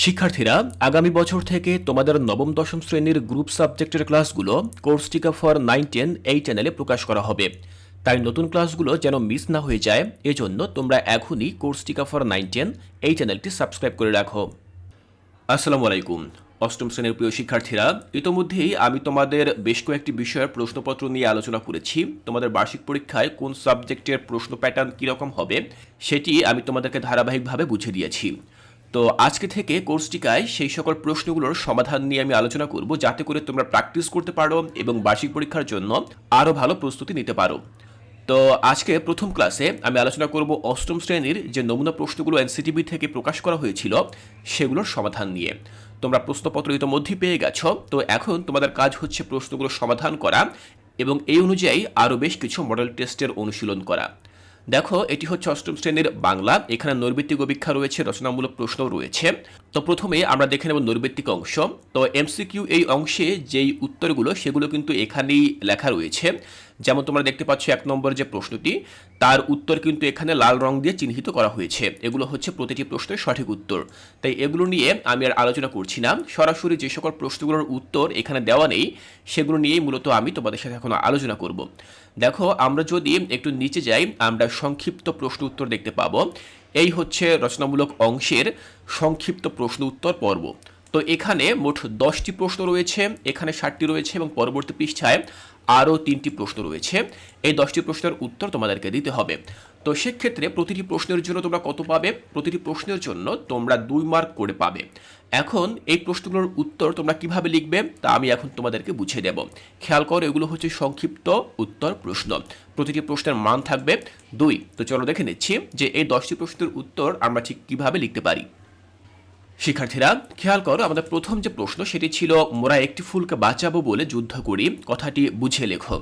শিক্ষার্থীরা, আগামী বছর থেকে তোমাদের নবম, দশম শ্রেণির গ্রুপ সাবজেক্টের ক্লাসগুলো কোর্স টিকা ফর নাইন, টেন এই চ্যানেলে প্রকাশ করা হবে। তাই নতুন ক্লাসগুলো যেন মিস না হয়ে যায়, এজন্য তোমরা এখনই কোর্স টিকা ফর নাইন, টেন এই চ্যানেলটি সাবস্ক্রাইব করে রাখো। আসসালামু আলাইকুম। অষ্টম শ্রেণির প্রিয় শিক্ষার্থীরা, ইতোমধ্যেই আমি তোমাদের বেশ কয়েকটি বিষয়ের প্রশ্নপত্র নিয়ে আলোচনা করেছি। তোমাদের বার্ষিক পরীক্ষায় কোন সাবজেক্টের প্রশ্ন প্যাটার্ন কীরকম হবে, সেটি আমি তোমাদেরকে ধারাবাহিকভাবে বুঝে দিয়েছি। তো আজকে থেকে কোর্স টিকায় সেই সকল প্রশ্নগুলোর সমাধান নিয়ে আমি আলোচনা করব, যাতে করে তোমরা প্র্যাকটিস করতে পারো এবং বার্ষিক পরীক্ষার জন্য আরও ভালো প্রস্তুতি নিতে পারো। তো আজকে প্রথম ক্লাসে আমি আলোচনা করব অষ্টম শ্রেণির যে নমুনা প্রশ্নগুলো এনসিটিভি থেকে প্রকাশ করা হয়েছিল, সেগুলোর সমাধান নিয়ে। তোমরা প্রশ্নপত্র ইতোমধ্যেই পেয়ে গেছো, তো এখন তোমাদের কাজ হচ্ছে প্রশ্নগুলোর সমাধান করা এবং এই অনুযায়ী আরও বেশ কিছু মডেল টেস্টের অনুশীলন করা। দেখো, এটি হচ্ছে অষ্টম শ্রেণির বাংলা। এখানে নৈর্বৃত্তিক অভিক্ষা রয়েছে, রচনামূলক প্রশ্ন রয়েছে। তো প্রথমে আমরা দেখে নেব নৈর্বৃত্তিক অংশ। তো এমসিকিউ এই অংশে যেই উত্তরগুলো, সেগুলো কিন্তু এখানেই লেখা রয়েছে। যেমন তোমরা দেখতে পাচ্ছ এক নম্বর যে প্রশ্নটি, তার উত্তর কিন্তু এখানে লাল রং দিয়ে চিহ্নিত করা হয়েছে। এগুলো হচ্ছে প্রতিটি প্রশ্নের সঠিক উত্তর। তাই এগুলো নিয়ে আমি আর আলোচনা করছি না। সরাসরি যে সকল প্রশ্নগুলোর উত্তর এখানে দেওয়া নেই, সেগুলো নিয়েই মূলত আমি তোমাদের সাথে এখন আলোচনা করব। দেখো, আমরা যদি একটু নিচে যাই, আমরা সংক্ষিপ্ত প্রশ্ন উত্তর দেখতে পাবো। এই হচ্ছে রচনামূলক অংশের সংক্ষিপ্ত প্রশ্ন উত্তর পর্ব। তো এখানে মোট দশটি প্রশ্ন রয়েছে, এখানে ষাটটি রয়েছে এবং পরবর্তী পৃষ্ঠায় আরও তিনটি প্রশ্ন রয়েছে। এই দশটি প্রশ্নের উত্তর তোমাদেরকে দিতে হবে। তো সেক্ষেত্রে প্রতিটি প্রশ্নের জন্য তোমরা কত পাবে? প্রতিটি প্রশ্নের জন্য তোমরা দুই মার্ক করে পাবে। এখন এই প্রশ্নগুলোর উত্তর তোমরা কীভাবে লিখবে তা আমি এখন তোমাদেরকে বুঝিয়ে দেব। খেয়াল করো, এগুলো হচ্ছে সংক্ষিপ্ত উত্তর প্রশ্ন। প্রতিটি প্রশ্নের মান থাকবে দুই। তো চলো দেখে নিচ্ছি যে এই দশটি প্রশ্নের উত্তর আমরা ঠিক কীভাবে লিখতে পারি। শিক্ষার্থীরা, খেয়াল করো, আমাদের প্রথম যে প্রশ্ন, সেটি ছিল, মোরা একটি ফুলকে বাঁচাবো বলে যুদ্ধ করি? কথাটি বুঝে লেখো।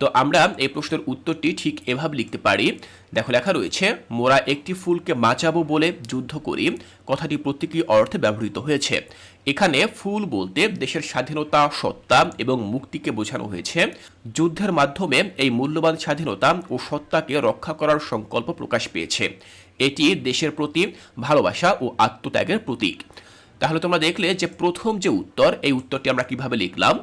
তো আমরা এই প্রশ্নের উত্তরটি ঠিক এভাবে লিখতে পারি। দেখো, লেখা রয়েছে, মোরা একটি ফুলকে বাঁচাবো বলে যুদ্ধ করি। কথাটি প্রতীকী অর্থে ব্যবহৃত হয়েছে। এখানে ফুল বলতে দেশের স্বাধীনতা, সত্তা এবং মুক্তিকে বোঝানো হয়েছে। যুদ্ধের মাধ্যমে এই মূল্যবান স্বাধীনতা ও সত্তাকে রক্ষা করার সংকল্প প্রকাশ পেয়েছে। এটি দেশের প্রতি ভালোবাসা ও আত্মত্যাগের প্রতীক। তাহলে তোমরা দেখলে যে প্রথম যে উত্তর, এই উত্তরটি আমরা কীভাবে লিখলাম?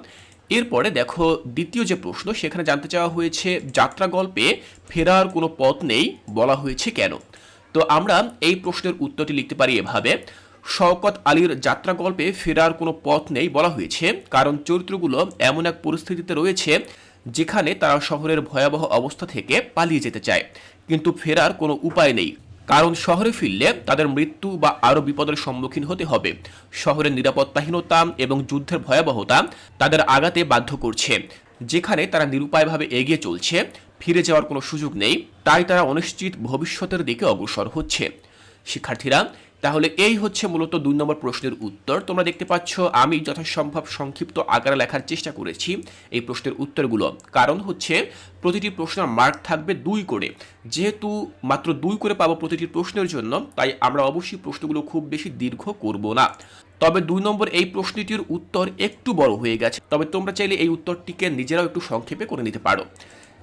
এরপরে দেখো দ্বিতীয় যে প্রশ্ন, সেখানে জানতে চাওয়া হয়েছে, যাত্রা গল্পে ফেরার কোনো পথ নেই বলা হয়েছে কেন? তো আমরা এই প্রশ্নের উত্তরটি লিখতে পারি এভাবে, শওকত আলীর যাত্রা গল্পে ফেরার কোনো পথ নেই বলা হয়েছে, কারণ চরিত্রগুলো এমন এক পরিস্থিতিতে রয়েছে যেখানে তারা শহরের ভয়াবহ অবস্থা থেকে পালিয়ে যেতে চায়, কিন্তু ফেরার কোনো উপায় নেই। কারণ শহরে ফিরলে তাদের মৃত্যু বা আরও বিপদের সম্মুখীন হতে হবে। শহরের নিরাপত্তাহীনতা এবং যুদ্ধের ভয়াবহতা তাদের আগাতে বাধ্য করছে। যেখানে তারা নিরুপায়ভাবে এগিয়ে চলছে, ফিরে যাওয়ার কোনো সুযোগ নেই, তাই তারা অনিশ্চিত ভবিষ্যতের দিকে অগ্রসর হচ্ছে। শিক্ষার্থীরা তাহলে এই হচ্ছে মূলত দুই নম্বর প্রশ্নের উত্তর। তোমরা দেখতে পাচ্ছ, আমি যথাসম্ভব সংক্ষিপ্ত আকারে লেখার চেষ্টা করেছি এই প্রশ্নের উত্তরগুলো। কারণ হচ্ছে, প্রতিটি প্রশ্নের মার্ক থাকবে দুই করে। যেহেতু মাত্র দুই করে পাবো প্রতিটি প্রশ্নের জন্য, তাই আমরা অবশ্যই প্রশ্নগুলো খুব বেশি দীর্ঘ করব না। তবে দুই নম্বর এই প্রশ্নটির উত্তর একটু বড় হয়ে গেছে। তবে তোমরা চাইলে এই উত্তরটিকে নিজেরাও একটু সংক্ষেপে করে নিতে পারো।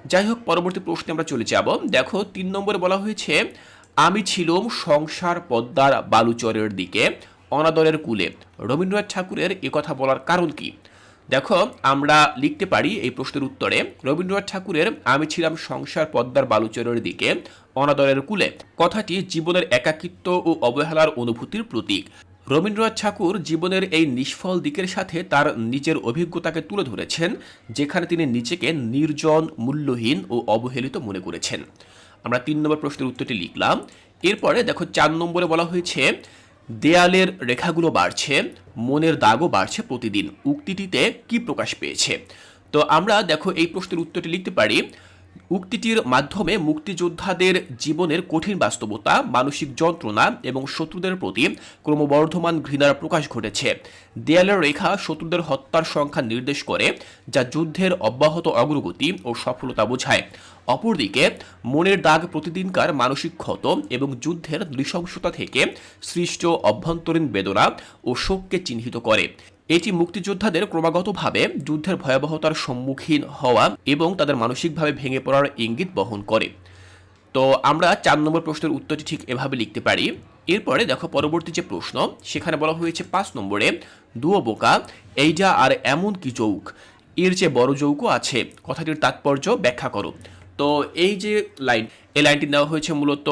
যাই হোক, পরবর্তী প্রশ্নে আমরা চলে যাব। দেখো, তিন নম্বরে বলা হয়েছে আমি ছিলুম সংসার পদ্মার বালুচরের দিকে, অনাদরের কুলে। রবীন্দ্রনাথ ঠাকুরের কথা বলার কারণ কি? দেখো, আমরা লিখতে পারি এই প্রশ্নের উত্তরে, রবীন্দ্রনাথ ঠাকুরের আমি ছিলাম সংসার পদ্মার বালুচরের দিকে, অনাদরের কুলে। কথাটি জীবনের একাকিত্ব ও অবহেলার অনুভূতির প্রতীক। রবীন্দ্রনাথ ঠাকুর জীবনের এই নিষ্ফল দিকের সাথে তার নিজের অভিজ্ঞতাকে তুলে ধরেছেন, যেখানে তিনি নিজেকে নির্জন, মূল্যহীন ও অবহেলিত মনে করেছেন। আমরা তিন নম্বর প্রশ্নের উত্তরটি লিখলাম। এরপরে দেখো চার নম্বরে বলা হয়েছে, দেয়ালের রেখাগুলো বাড়ছে, মনের দাগও বাড়ছে প্রতিদিন। উক্তিটিতে কি প্রকাশ পেয়েছে? তো আমরা দেখো এই প্রশ্নের উত্তরটি লিখতে পারি উক্তিটির মাধ্যমে মুক্তিযোদ্ধাদের জীবনের কঠিন বাস্তবতা, মানসিক যন্ত্রণা এবং শত্রুদের প্রতি ক্রমবর্ধমান ঘৃণার প্রকাশ ঘটেছে। দেয়ালের রেখা শত্রুদের হত্যার সংখ্যা নির্দেশ করে, যা যুদ্ধের অব্যাহত অগ্রগতি ও সফলতা বোঝায়। অপরদিকে, মনের দাগ প্রতিদিনকার মানসিক ক্ষত এবং যুদ্ধের নৃশংসতা থেকে সৃষ্ট অভ্যন্তরীণ বেদনা ও শোককে চিহ্নিত করে। এটি মুক্তিযোদ্ধাদের ক্রমাগতভাবে যুদ্ধের ভয়াবহতার সম্মুখীন হওয়া এবং তাদের মানসিকভাবে ভেঙে পড়ার ইঙ্গিত বহন করে। তো আমরা চার নম্বর প্রশ্নের উত্তরটি ঠিক এভাবে লিখতে পারি। এরপরে দেখো পরবর্তী যে প্রশ্ন, সেখানে বলা হয়েছে পাঁচ নম্বরে দুও বোকা এইটা আর এমন কি যৌক? এর যে বড় যৌক আছে। কথাটির তাৎপর্য ব্যাখ্যা করো। তো এই যে লাইন, এই লাইনটি নেওয়া হয়েছে মূলত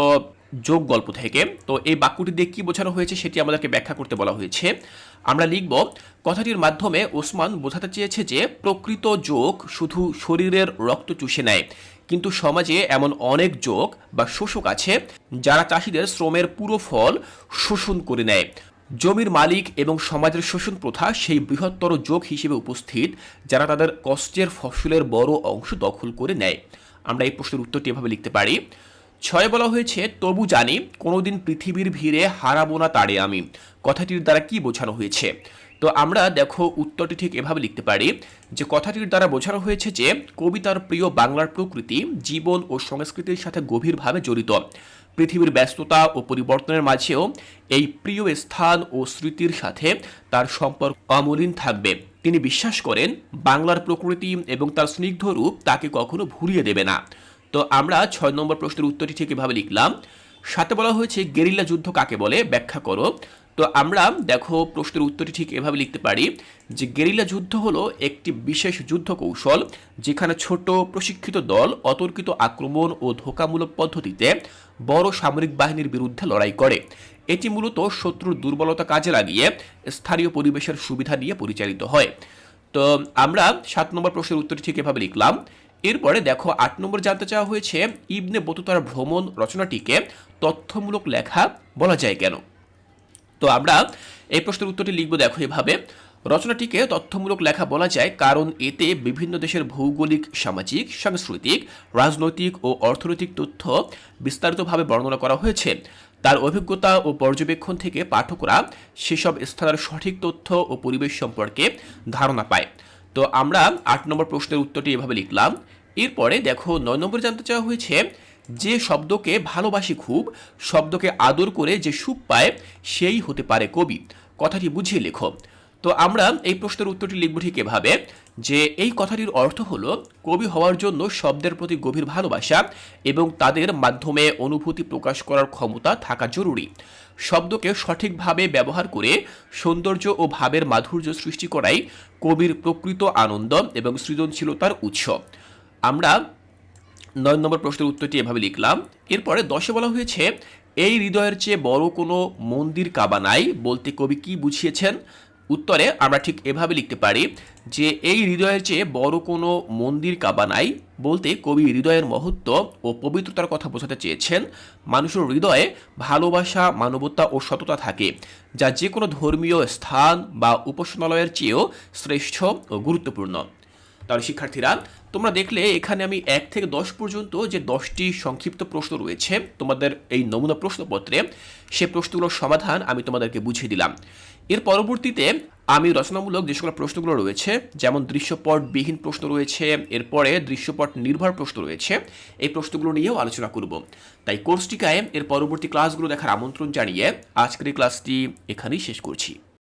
যোগ গল্প থেকে। তো এই বাক্যটি দিয়ে কী বোঝানো হয়েছে সেটি আমাদেরকে ব্যাখ্যা করতে বলা হয়েছে। আমরা লিখব, কথাটির মাধ্যমে ওসমান বোঝাতে চেয়েছে যে, প্রকৃত যোগ শুধু শরীরের রক্ত চুষে নেয়, কিন্তু সমাজে এমন অনেক যোগ বা শোষক আছে, যারা চাষিদের শ্রমের পুরো ফল শোষণ করে নেয়। জমির মালিক এবং সমাজের শোষণ প্রথা সেই বৃহত্তর যোগ হিসেবে উপস্থিত, যারা তাদের কষ্টের ফসলের বড় অংশ দখল করে নেয়। আমরা এই প্রশ্নের উত্তরটি এভাবে লিখতে পারি ছয় বলা হয়েছে, তবু জানি কোনোদিন পৃথিবীর ভিড়ে হারাবো না তারে আমি। কথাটির দ্বারা কি বোঝানো হয়েছে? তো আমরা দেখো উত্তরটি ঠিক এভাবে লিখতে পারি, যে কথাটির দ্বারা বোঝানো হয়েছে যে, কবিতার প্রিয় বাংলার প্রকৃতি জীবন ও সংস্কৃতির সাথে গভীরভাবে জড়িত। পৃথিবীর ব্যস্ততা ও পরিবর্তনের মাঝেও এই প্রিয় স্থান ও স্মৃতির সাথে তার সম্পর্ক অমলিন থাকবে। তিনি বিশ্বাস করেন, বাংলার প্রকৃতি এবং তার স্নিগ্ধ রূপ তাকে কখনো ভুলিয়ে দেবে না। তো আমরা ছয় নম্বর প্রশ্নের উত্তরটি ঠিক এভাবে লিখলাম। সাথে বলা হয়েছে গেরিল্লা যুদ্ধ কাকে বলে? ব্যাখ্যা করো। তো আমরা দেখো প্রশ্নের উত্তরটি ঠিক এভাবে লিখতে পারি যে, গেরিলা যুদ্ধ হলো একটি বিশেষ যুদ্ধ কৌশল যেখানে ছোট প্রশিক্ষিত দল অতর্কিত আক্রমণ ও ধোকামূলক পদ্ধতিতে বড় সামরিক বাহিনীর বিরুদ্ধে লড়াই করে। এটি মূলত শত্রুর দুর্বলতা কাজে লাগিয়ে স্থানীয় পরিবেশের সুবিধা নিয়ে পরিচালিত হয়। তো আমরা সাত নম্বর প্রশ্নের উত্তরটি ঠিক এভাবে লিখলাম এরপরে দেখো আট নম্বর জানতে চাওয়া হয়েছে, ইবনে বতুতার ভ্রমণ রচনাটিকে তথ্যমূলক লেখা বলা যায় কেন? তো আমরা এই প্রশ্নের উত্তরটি লিখব দেখো এভাবে। রচনাটিকে তথ্যমূলক লেখা বলা যায় কারণ এতে বিভিন্ন দেশের ভৌগোলিক, সামাজিক, সাংস্কৃতিক, রাজনৈতিক ও অর্থনৈতিক তথ্য বিস্তারিতভাবে বর্ণনা করা হয়েছে। তার অভিজ্ঞতা ও পর্যবেক্ষণ থেকে পাঠকরা সেসব স্থানের সঠিক তথ্য ও পরিবেশ সম্পর্কে ধারণা পায়। তো আমরা আট নম্বর প্রশ্নের উত্তরটি এভাবে লিখলাম। এরপরে দেখো, নয় নম্বরে জানতে চাওয়া হয়েছে যে শব্দকে ভালোবাসি খুব, শব্দকে আদর করে যে সুখ পায়, সেই হতে পারে কবি। কথাটি বুঝিয়ে লেখো। তো আমরা এই প্রশ্নের উত্তরটি লিখব ঠিক এভাবে, যে এই কথাটির অর্থ হলো, কবি হওয়ার জন্য শব্দের প্রতি গভীর ভালোবাসা এবং তাদের মাধ্যমে অনুভূতি প্রকাশ করার ক্ষমতা থাকা জরুরি। শব্দকে সঠিকভাবে ব্যবহার করে সৌন্দর্য ও ভাবের মাধুর্য সৃষ্টি করাই কবির প্রকৃত আনন্দ এবং সৃজনশীলতার উৎস। আমরা নয় নম্বর প্রশ্নের উত্তরটি এভাবে লিখলাম। এরপরে দশে বলা হয়েছে, এই হৃদয়ের চেয়ে বড় কোনো মন্দির কাবা নাই। বলতে কবি কি বুঝিয়েছেন? উত্তরে আমরা ঠিক এভাবে লিখতে পারি যে এই হৃদয়ের চেয়ে বড় কোনো মন্দির কাবা নাই বলতে কবি হৃদয়ের মহত্ব ও পবিত্রতার কথা বোঝাতে চেয়েছেন। মানুষের হৃদয়ে ভালোবাসা, মানবতা ও সততা থাকে, যা যে কোনো ধর্মীয় স্থান বা উপাসনালয়ের চেয়েও শ্রেষ্ঠ ও গুরুত্বপূর্ণ। তাহলে শিক্ষার্থীরা, তোমরা দেখলে এখানে আমি এক থেকে দশ পর্যন্ত যে দশটি সংক্ষিপ্ত প্রশ্ন রয়েছে, তোমাদের এই নমুনা প্রশ্নপত্রে সে প্রশ্নগুলোর সমাধান আমি তোমাদেরকে বুঝিয়ে দিলাম। এর পরবর্তীতে আমি রচনামূলক যে সকল প্রশ্নগুলো রয়েছে, যেমন দৃশ্যপটবিহীন প্রশ্ন রয়েছে, এরপরে দৃশ্যপট নির্ভর প্রশ্ন রয়েছে, এই প্রশ্নগুলো নিয়েও আলোচনা করব। তাই কোর্সটিকায় এর পরবর্তী ক্লাসগুলো দেখার আমন্ত্রণ জানিয়ে আজকের ক্লাসটি এখানেই শেষ করছি।